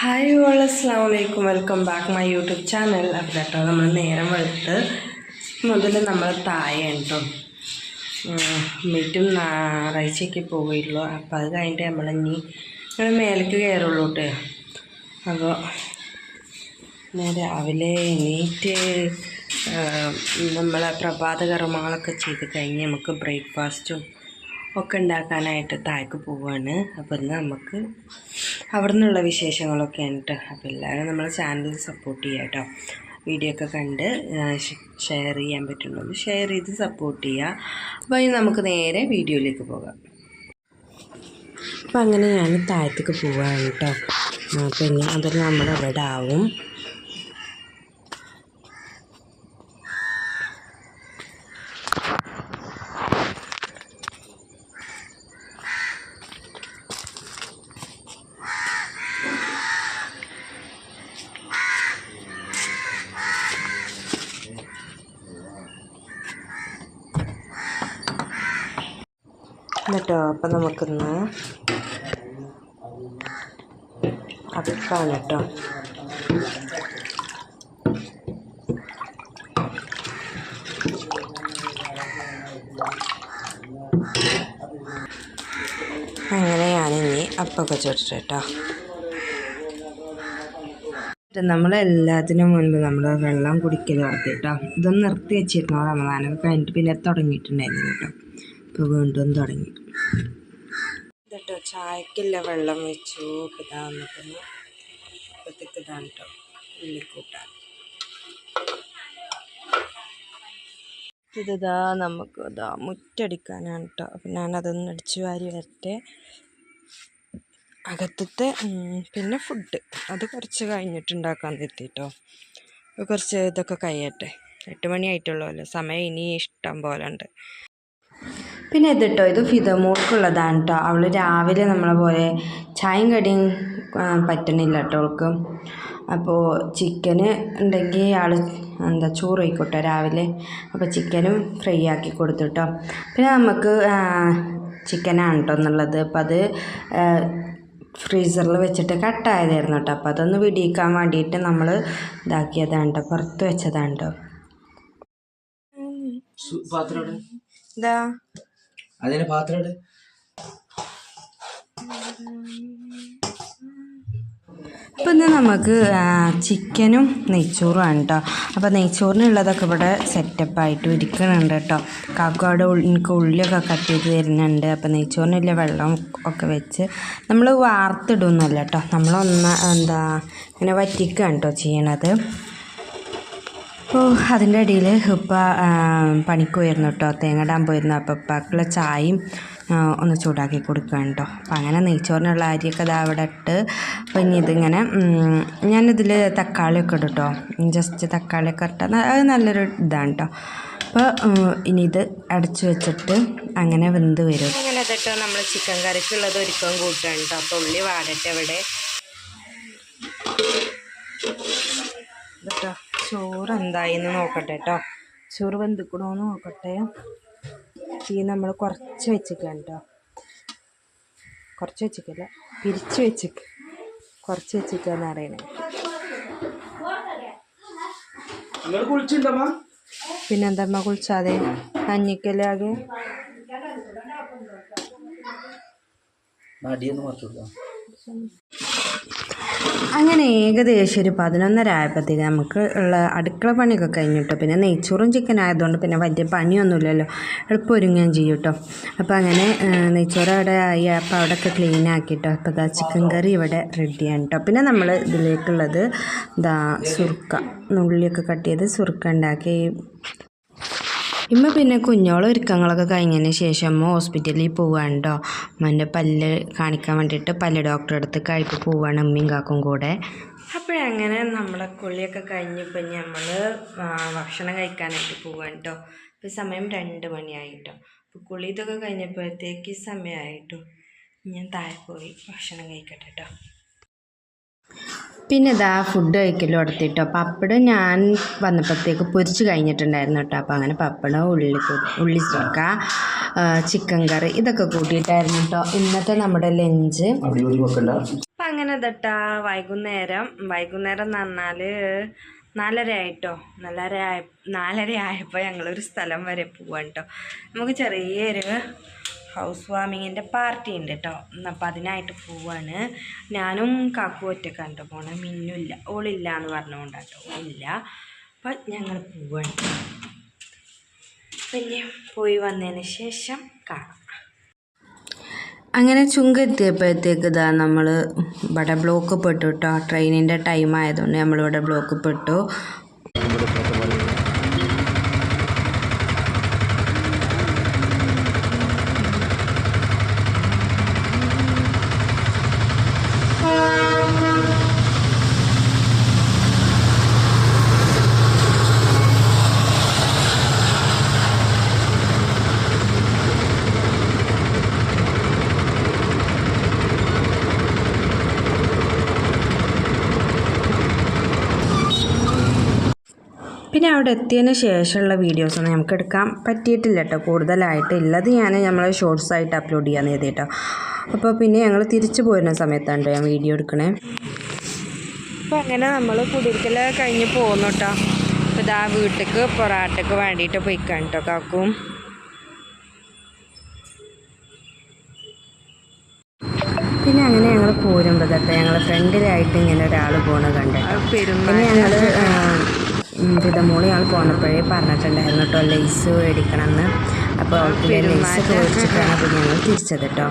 Hi all അസ്സാം വലൈക്കും welcome back my YouTube channel അപ്പം കേട്ടോ നമ്മൾ നേരം വെളുത്ത് മുതൽ നമ്മൾ താഴെ കേട്ടോ മീറ്റും ഞായറാഴ്ചയ്ക്ക് പോവുകയുള്ളൂ. അപ്പോൾ അത് കഴിഞ്ഞിട്ട് നമ്മൾ ഇനി നമ്മൾ മേലേക്ക് കയറുള്ളൂ കേട്ടോ അപ്പോൾ രാവിലെ എണീറ്റ് നമ്മളെ പ്രഭാത കർമ്മങ്ങളൊക്കെ ചെയ്ത് കഴിഞ്ഞ് നമുക്ക് ബ്രേക്ക്ഫാസ്റ്റും ഒക്കെ ഉണ്ടാക്കാനായിട്ട് താഴേക്ക് പോവുകയാണ് അപ്പോൾ ഇന്ന് നമുക്ക് അവിടെ നിന്നുള്ള വിശേഷങ്ങളൊക്കെയാണ് കേട്ടോ അപ്പോൾ എല്ലാവരും നമ്മളെ ചാനൽ സപ്പോർട്ട് ചെയ്യുക കേട്ടോ വീഡിയോ ഒക്കെ കണ്ട് ഷെയർ ചെയ്യാൻ പറ്റുള്ളൂ. ഷെയർ ചെയ്ത് സപ്പോർട്ട് ചെയ്യുക അപ്പോൾ ഇനി നമുക്ക് നേരെ വീഡിയോയിലേക്ക് പോകാം. അപ്പോൾ അങ്ങനെ ഞാൻ താഴത്തേക്ക് പോവുകയാണ് കേട്ടോ പിന്നെ അതിൽ നമ്മുടെ അവിടെ ആവും. എന്നിട്ടോ അപ്പം നമുക്കിന്ന് അപ്പാണ് കേട്ടോ അങ്ങനെ ഞാനിനി അപ്പൊക്കെ ചുട്ടിട്ട് കേട്ടോ നമ്മളെല്ലാത്തിനും മുൻപ് നമ്മൾ വെള്ളം കുടിക്കൽ നടത്തി കേട്ടോ ഇതൊന്ന് നിർത്തി വെച്ചിരുന്നു റമദാനൊക്കെ കഴിഞ്ഞിട്ട് പിന്നെ തുടങ്ങിയിട്ടുണ്ടായിരുന്നു കേട്ടോ വീണ്ടും തുടങ്ങി. കേട്ടോ ചായക്കില്ല വെള്ളം വെച്ചു? ഇതാ ഉള്ളിക്കൂട്ടാൻ. ഇതാ നമുക്ക് ഇതാ മുറ്റടിക്കാനാണ് കേട്ടോ അപ്പം ഞാനതൊന്ന് അടിച്ചു വാരി വരട്ടെ. അകത്തത്തെ പിന്നെ ഫുഡ്. അത് കുറച്ച് കഴിഞ്ഞിട്ടുണ്ടാക്കാൻ എത്തിട്ടോ കുറച്ച് ഇതൊക്കെ കഴിയട്ടെ. എട്ട് മണി ആയിട്ടുള്ളൂ സമയം ഇനി ഇഷ്ടം പോലെ ഉണ്ട് പിന്നെ ഇത് കേട്ടോ ഇത് ഫിതമോൾക്കുള്ളതാണ് കേട്ടോ അവൾ രാവിലെ നമ്മളെ പോലെ ചായയും കടിയും പറ്റണില്ല കേട്ടോ അവൾക്ക്. അപ്പോൾ ചിക്കന് ഉണ്ടെങ്കിൽ ആൾ എന്താ ചോറ് ആയിക്കോട്ടെ രാവിലെ. അപ്പോൾ ചിക്കനും ഫ്രൈ ആക്കി കൊടുത്തു കേട്ടോ പിന്നെ നമുക്ക് ചിക്കനാണ് കേട്ടോ എന്നുള്ളത് അപ്പോൾ അത് ഫ്രീസറിൽ വെച്ചിട്ട് കട്ടായതായിരുന്നു കേട്ടോ അപ്പോൾ അതൊന്ന് വിടിയിക്കാൻ വേണ്ടിയിട്ട് നമ്മൾ ഇതാക്കിയതാണ് കേട്ടോ പുറത്ത് വെച്ചതാണ് കേട്ടോ ഇതാ. അതിന് പാത്രം ഇപ്പം ഇന്ന് നമുക്ക് ചിക്കനും നെയ്ച്ചോറുമാണ് കേട്ടോ അപ്പോൾ നെയ്ച്ചോറിനുള്ളതൊക്കെ ഇവിടെ സെറ്റപ്പായിട്ട് ഇരിക്കുന്നുണ്ട് കേട്ടോ കാക്കോടെ എനിക്ക് ഉള്ളിയൊക്കെ കട്ട് ചെയ്ത് തരുന്നുണ്ട്. അപ്പോൾ നെയ്ച്ചോറിനുള്ള വെള്ളം ഒക്കെ വെച്ച് നമ്മൾ വാർത്തിടുന്നല്ല കേട്ടോ നമ്മളൊന്ന് എന്താ ഇങ്ങനെ വറ്റിക്കുകയാണ് കേട്ടോ ചെയ്യണത്. അപ്പോൾ അതിന്റെ ഇടയിൽ ഉപ്പ പണിക്ക് പോയിരുന്നു കേട്ടോ തേങ്ങടാൻ പോയിരുന്നു. അപ്പോൾ ഉപ്പാക്കുള്ള ചായയും ഒന്ന് ചൂടാക്കി കൊടുക്കുകയാണ് കേട്ടോ അപ്പം അങ്ങനെ നെയ്ച്ചോറിനുള്ള അരിയൊക്കെ അത് അവിടെ ഇട്ട് അപ്പോൾ ഇനി ഇതിങ്ങനെ ഞാനിതിൽ തക്കാളിയൊക്കെ ഇടും കേട്ടോ ജസ്റ്റ് തക്കാളിയൊക്കെ ഇട്ടാൽ അത് നല്ലൊരു ഇതാണ് കേട്ടോ അപ്പോൾ ഇനി ഇത് അടച്ചു വെച്ചിട്ട് അങ്ങനെ വെന്ത് വരും. അങ്ങനെ ഇതിട്ട് നമ്മൾ ചിക്കൻ കറിക്കുള്ളത് ഒരുക്കം കൂട്ടുകയാണ് കേട്ടോ അപ്പോൾ ഉള്ളി വാടട്ടെ അവിടെ കേട്ടോ ചോറ് എന്തായിന്ന് നോക്കട്ടെ കേട്ടോ ചോറ് വെന്തിക്കണമെന്ന് നോക്കട്ടെ. തീ നമ്മൾ കുറച്ച് വെച്ചിരിക്കാം കേട്ടോ കുറച്ച് വെച്ചിക്കല്ല പിരിച്ച് വെച്ചിക്ക്. കുറച്ച് വെച്ചിക്കാന്ന് അറിയണേ പിന്നെന്തമ്മ കുളിച്ചാതെ? കഞ്ഞിക്കലാകെ മടിയൊന്ന് കുറച്ചു കൊടുക്കാം. അങ്ങനെ ഏകദേശം ഒരു പതിനൊന്നര ആയപ്പോഴത്തേക്ക് നമുക്ക് ഉള്ള അടുക്കള പണിയൊക്കെ കഴിഞ്ഞിട്ടോ. പിന്നെ നെയ്ച്ചോറും ചിക്കൻ ആയതുകൊണ്ട് പിന്നെ വലിയ പണിയൊന്നുമില്ലല്ലോ. എളുപ്പം ഒരുങ്ങുകയും ചെയ്യും കേട്ടോ. അപ്പോൾ അങ്ങനെ നെയ്ച്ചോറ് അവിടെ ആയി. അപ്പോൾ അവിടെയൊക്കെ ക്ലീൻ ആക്കിയിട്ടോ അപ്പോൾ ഇതാ ചിക്കൻ കറി ഇവിടെ റെഡിയാണ് കേട്ടോ. പിന്നെ നമ്മൾ ഇതിലേക്കുള്ളത് ഇതാ സുർക്ക നുള്ളിയൊക്കെ കട്ട് ചെയ്ത് സുർക്ക ഉണ്ടാക്കി. ഇമ്മ പിന്നെ കുഞ്ഞോളെ ഒരുക്കങ്ങളൊക്കെ കഴിഞ്ഞതിന് ശേഷം അമ്മ ഹോസ്പിറ്റലിൽ പോവാണ് അമ്മന്റെ പല്ല് കാണിക്കാൻ വേണ്ടിയിട്ട് പല്ല് ഡോക്ടറെ അടുത്ത് കഴിക്ക് പോവാണ് അമ്മയും കാക്കും കൂടെ. അപ്പോഴങ്ങനെ നമ്മളെ കുളിയൊക്കെ കഴിഞ്ഞപ്പോൾ നമ്മൾ ഭക്ഷണം കഴിക്കാനായിട്ട് പോവാണ് കേട്ടോ ഇപ്പോൾ സമയം രണ്ട് മണിയായിട്ടോ. അപ്പോൾ കുളി ഇതൊക്കെ കഴിഞ്ഞപ്പോഴത്തേക്ക് സമയമായിട്ടോ ഞാൻ താഴെ പോയി ഭക്ഷണം കഴിക്കട്ടെ കേട്ടോ പിന്നെ ഇതാ ഫുഡ് കഴിക്കലും എടുത്തിട്ടോ പപ്പടം ഞാൻ വന്നപ്പോഴത്തേക്ക് പൊരിച്ച് കഴിഞ്ഞിട്ടുണ്ടായിരുന്നു കേട്ടോ. അപ്പോൾ അങ്ങനെ പപ്പടം ഉള്ളി ഉള്ളി ചക്ക ചിക്കൻ കറി ഇതൊക്കെ കൂട്ടിയിട്ടായിരുന്നു കേട്ടോ. ഇന്നത്തെ നമ്മുടെ ലഞ്ച് അപ്പം അങ്ങനെ ഇതട്ടാ വൈകുന്നേരം വൈകുന്നേരം എന്ന് പറഞ്ഞാൽ നാലര ആയിട്ടോ. നാലര ആയ നാലര ആയപ്പോൾ ഞങ്ങളൊരു സ്ഥലം വരെ പോവാൻ കേട്ടോ. നമുക്ക് ചെറിയൊരു ഹൗസ് വാമിങ്ങിന്റെ പാർട്ടി ഉണ്ട് കേട്ടോ അപ്പം അതിനായിട്ട് പോവാണ്. ഞാനും കാക്കു ഒറ്റക്കാണ്ട് കേട്ടോ മിന്നില്ല. ഓളില്ല എന്ന് പറഞ്ഞുകൊണ്ടാട്ടോ ഓളില്ല. അപ്പം ഞങ്ങൾ പോവാണ്. പിന്നെ പോയി വന്നതിന് ശേഷം കാണാം. അങ്ങനെ ചുങ്ക എത്തിയപ്പോഴത്തേക്ക് ഇതാ നമ്മൾ ഇവിടെ ബ്ലോക്ക് പെട്ടു കേട്ടോ. ട്രെയിനിന്റെ ടൈം ആയതുകൊണ്ട് നമ്മളിവിടെ ബ്ലോക്ക് പെട്ടു പിന്നെ അവിടെ എത്തിയതിന് ശേഷമുള്ള വീഡിയോസൊന്നും നമുക്ക് എടുക്കാൻ പറ്റിയിട്ടില്ല കേട്ടോ കൂടുതലായിട്ട് ഉള്ളത് ഞാൻ നമ്മൾ ഷോർട്സ് ആയിട്ട് അപ്ലോഡ് ചെയ്യാൻ എഴുതി കേട്ടോ അപ്പോൾ പിന്നെ ഞങ്ങൾ തിരിച്ചു പോരുന്ന സമയത്താണ് ഞാൻ വീഡിയോ എടുക്കണേ. അപ്പോൾ അങ്ങനെ നമ്മൾ കുടിയിരിക്കൽ കഴിഞ്ഞ് പോകുന്നു കേട്ടോ അപ്പോൾ ഇതാ വീട്ടിലേക്ക് പൊറാട്ടയ്ക്ക് വേണ്ടിയിട്ട് പോയിക്കാൻ കേട്ടോ കാക്കും. പിന്നെ അങ്ങനെ ഞങ്ങൾ പോരുമ്പോൾ തൊട്ട് ഞങ്ങൾ ഫ്രണ്ടിലായിട്ട് ഇങ്ങനെ ഒരാൾ പോണ കണ്ടു പിന്നെ ഞങ്ങൾ പിതമോളി ഞങ്ങൾ പോന്നപ്പോഴേ പറഞ്ഞിട്ടുണ്ടായിരുന്നു കേട്ടോ ലേസ് മേടിക്കണം എന്ന് അപ്പോൾ ലേസ് ഒക്കെ മേടിച്ചിട്ടാണ് അപ്പോൾ ഞങ്ങൾ തിരിച്ചത് കേട്ടോ.